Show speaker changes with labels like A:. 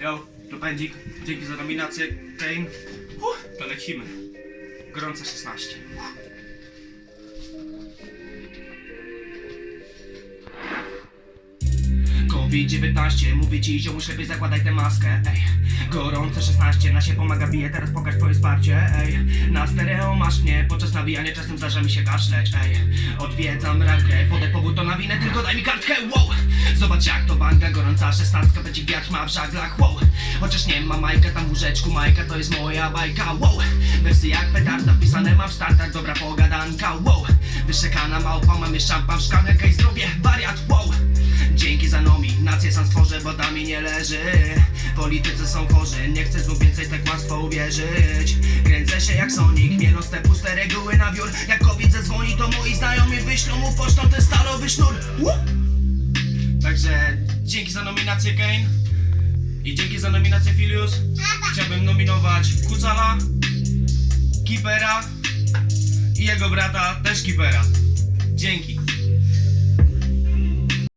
A: Jo, to pędzik. Dzięki za nominację, Kane. Uff, to lecimy. Gorące 16. COVID-19, mówię ci, ziomuś lepiej zakładaj tę maskę, ej Gorące 16, na się pomaga bije, teraz pokaż twoje wsparcie, ej Na stereo masz mnie, podczas nawijania czasem zdarza mi się kaszleć, ej Odwiedzam rankę, podę powód to nawinę, tylko daj mi kartkę, wow Zobacz jak to banga, gorąca. 16, będzie wiatr ma w żaglach, wow. Chociaż nie ma majka, tam w łóżeczku. Majka, to jest moja bajka, wow. Wersy jak petarda, pisane mam w startach, dobra pogadanka, wow. Wyszekana małpa, mam jeszcze szampan szklankę i zrobię wariat, wow. Dzięki za nominację sam stworzę, bo da mi nie leży. Politycy są chorzy, nie chcę znów więcej tak łatwo uwierzyć. Kręcę się jak Sonic, mieląc te puste reguły na wiór Jak COVID zadzwoni, to moi znajomi wyślą mu pocztą ten stalowy sznur. Wu! Dzięki za nominację Kane. I dzięki za nominację Filius. Chciałbym nominować Kucala Kipera I jego brata też Kipera